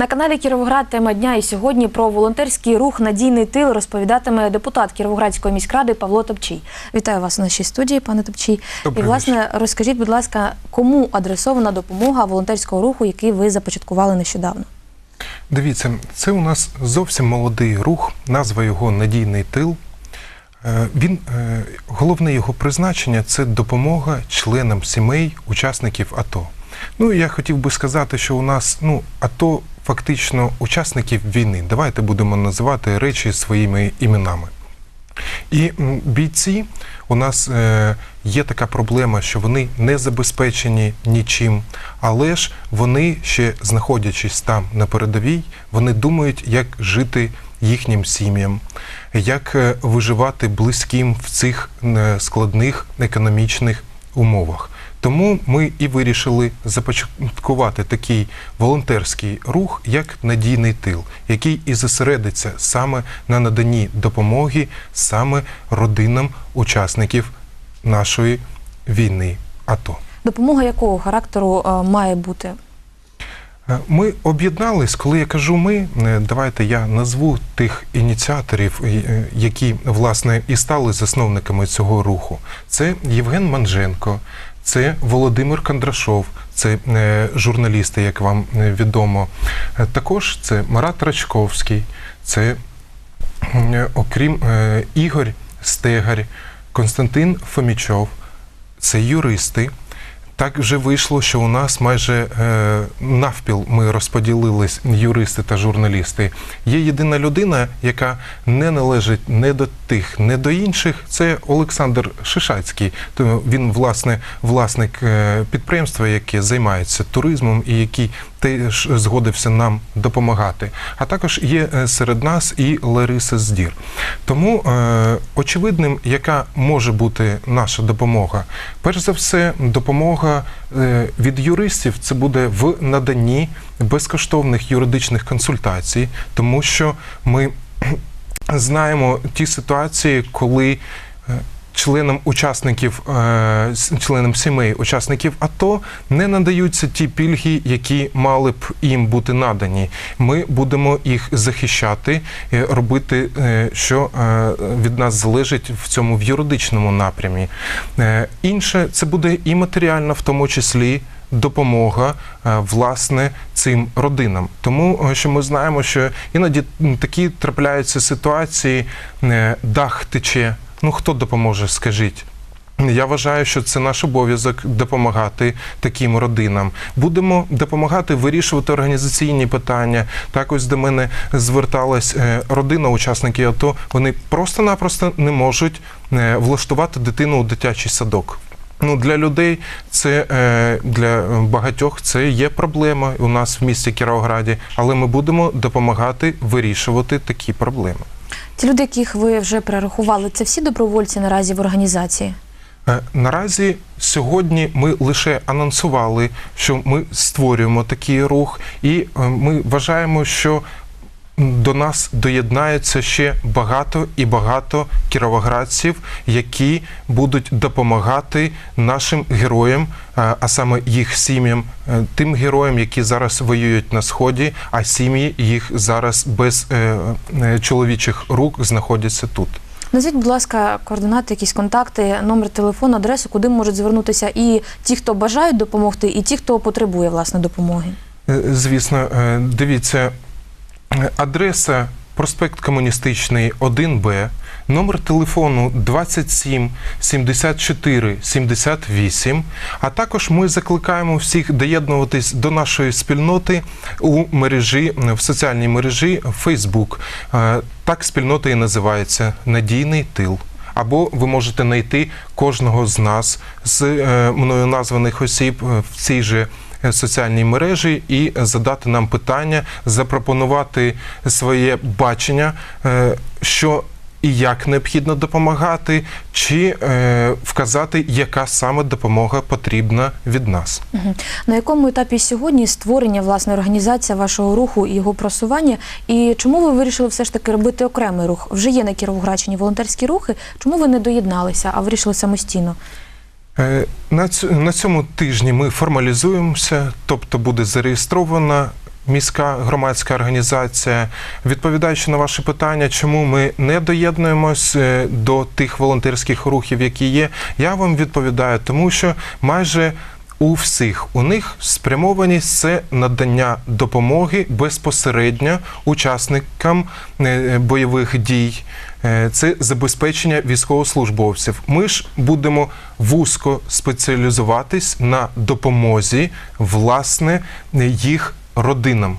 На каналі Кіровоград тема дня і сьогодні про волонтерський рух Надійний тил розповідатиме депутат Кіровоградської міськради Павло Топчій. Вітаю вас у нашій студії, пане Топчій. Добрий і власне розкажіть, будь ласка, кому адресована допомога волонтерського руху, який ви започаткували нещодавно? Дивіться, це у нас зовсім молодий рух, назва його Надійний тил. Е, Він е, головне його призначення це допомога членам сімей учасників АТО. Ну я хотів би сказати, що у нас ну АТО фактично учасників війни. Давайте будемо називати речі своїми іменами. І бійці у нас е, є така проблема, що вони не забезпечені нічим, але ж вони ще знаходячись там на передовій, вони думають, як жити їхнім сім'ям, як е, виживати близьким в цих е, складних економічних умовах. Тому ми і вирішили започаткувати такий волонтерський рух, як надійний тил, який і зосередиться саме на наданні допомоги саме родинам учасників нашої війни. АТО. Допомога якого характеру е, має бути? Е, Ми об'єднались, коли я кажу ми, е, давайте я назву тих ініціаторів, які власне і стали засновниками цього руху. Це Євген Манженко, це Володимир Кондрашов, це е, журналісти, як вам е, відомо. Е, Також це Марат Рачковський, це окрім Ігор Стегарь, Константин Фомічов, це юристи. Так вже вийшло, що у нас майже е, навпіл ми розподілились юристи та журналісти. Є єдина людина, яка не належить не до тих, не до інших. Це Олександр Шишацький. То він власне власник е, підприємства, яке займається туризмом і який теж згодився нам допомагати. А також є е, серед нас і Лариса Здір. Тому е, очевидним, яка може бути наша допомога. Перш за все, допомога е, від юристів це буде в наданні безкоштовних юридичних консультацій, тому що ми знаємо ті ситуації, коли е, членам учасників, е, членам сімей учасників АТО не надаються ті пільги, які мали б їм бути надані. Ми будемо їх захищати, е, робити, е, що від нас залежить в цьому в юридичному напрямі. Інше це буде і матеріальна, в тому числі допомога власне цим родинам. Тому що ми знаємо, що іноді такі трапляються ситуації, дах тече. Ну хто допоможе, скажіть? Я вважаю, що це наш обов'язок допомагати таким родинам. Будемо допомагати вирішувати організаційні питання. Так ось до мене зверталась е, родина учасників АТО. Вони просто-напросто не можуть е, влаштувати дитину у дитячий садок. Ну, для людей це е, для багатьох це є проблема у нас в місті Кіровограді, але ми будемо допомагати вирішувати такі проблеми. Ті люди, яких ви вже перерахували, це всі добровольці наразі в організації. Е, Наразі сьогодні ми лише анонсували, що ми створюємо такий рух, і е, ми вважаємо, що до нас доєднаються ще багато і багато кіровоградців, які будуть допомагати нашим героям, е, а саме їх сім'ям, е, тим героям, які зараз воюють на сході, а сім'ї їх зараз без е, чоловічих рук знаходяться тут. Назвіть, будь ласка, координати, якісь контакти, номер телефону, адресу, куди можуть звернутися і ті, хто бажають допомогти, і ті, хто потребує власне допомоги. Звісно, дивіться, адреса проспект Комуністичний 1Б, номер телефону 27 74 78. А також ми закликаємо всіх доєднуватись до нашої спільноти у мережі в соціальній мережі Facebook. Е, Так спільнота і називається Надійний тил. Або ви можете знайти кожного з нас з е, мною названих осіб е, в цій же соціальній мережі і задати нам питання, запропонувати своє бачення, е, що і як необхідно допомагати, чи е, вказати, яка саме допомога потрібна від нас. На якому етапі сьогодні створення власне організація вашого руху і його просування? І чому ви вирішили все ж таки робити окремий рух? Вже є на Кіровоградщині волонтерські рухи. Чому ви не доєдналися, а вирішили самостійно? Е, На цьому тижні ми формалізуємося, тобто буде зареєстрована міська громадська організація. Відповідаючи на ваше питання, чому ми не доєднуємось е, до тих волонтерських рухів, які є, я вам відповідаю, тому що майже у всіх у них спрямованість це надання допомоги безпосередньо учасникам е, бойових дій, Е, це забезпечення військовослужбовців. Ми ж будемо вузько спеціалізуватись на допомозі власне їх родинам.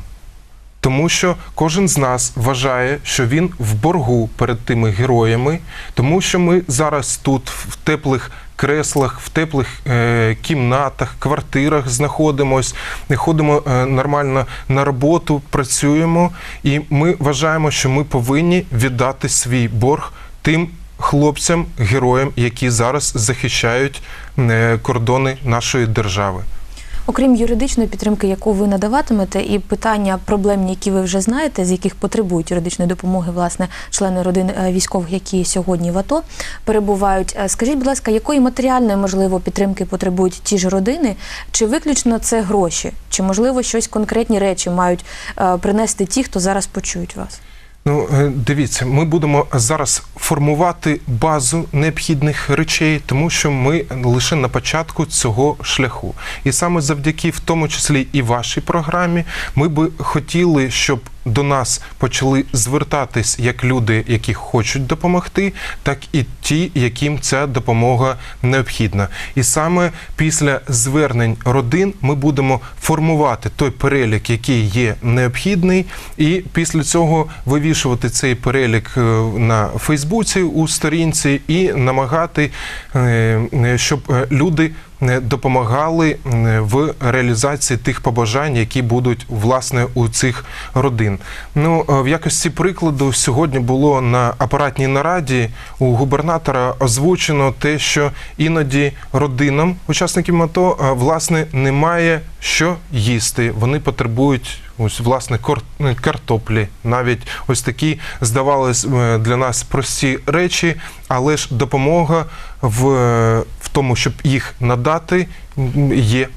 Тому що кожен з нас вважає, що він в боргу перед тими героями, тому що ми зараз тут в теплих креслах, в теплих е, кімнатах, квартирах знаходимось, не ходимо е, нормально на роботу, працюємо, і ми вважаємо, що ми повинні віддати свій борг тим хлопцям, героям, які зараз захищають е, кордони нашої держави. Окрім юридичної підтримки, яку ви надаватимете, і питання проблемні, які ви вже знаєте, з яких потребують юридичної допомоги, власне, члени родин е, військових, які сьогодні в АТО перебувають. Е, Скажіть, будь ласка, якої матеріальної можливо підтримки потребують ті ж родини? Чи виключно це гроші? Чи можливо щось конкретні речі мають е, принести ті, хто зараз почують вас? Ну, е, дивіться, ми будемо зараз формувати базу необхідних речей, тому що ми лише на початку цього шляху. І саме завдяки, в тому числі і вашій програмі, ми би хотіли, щоб до нас почали звертатись як люди, які хочуть допомогти, так і ті, яким ця допомога необхідна. І саме після звернень родин ми будемо формувати той перелік, який є необхідний, і після цього вивішувати цей перелік е, на Фейсбуці у сторінці і намагати, е, е, щоб люди допомагали е, в реалізації тих побажань, які будуть власне у цих родин. Ну е, в якості прикладу сьогодні було на апаратній нараді у губернатора озвучено те, що іноді родинам учасників АТО е, власне немає що їсти. Вони потребують. Ось власне картоплі, навіть ось такі здавалось е, для нас прості речі, але ж допомога в, в тому, щоб їх надати, є.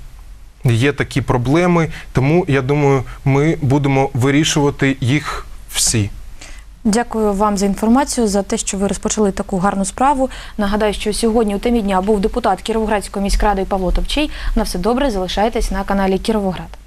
Є такі проблеми, тому я думаю, ми будемо вирішувати їх всі. Дякую вам за інформацію, за те, що ви розпочали таку гарну справу. Нагадаю, що сьогодні у темі дня був депутат Кіровоградської міськради Павло Товчий. На все добре, залишайтесь на каналі Кіровоград.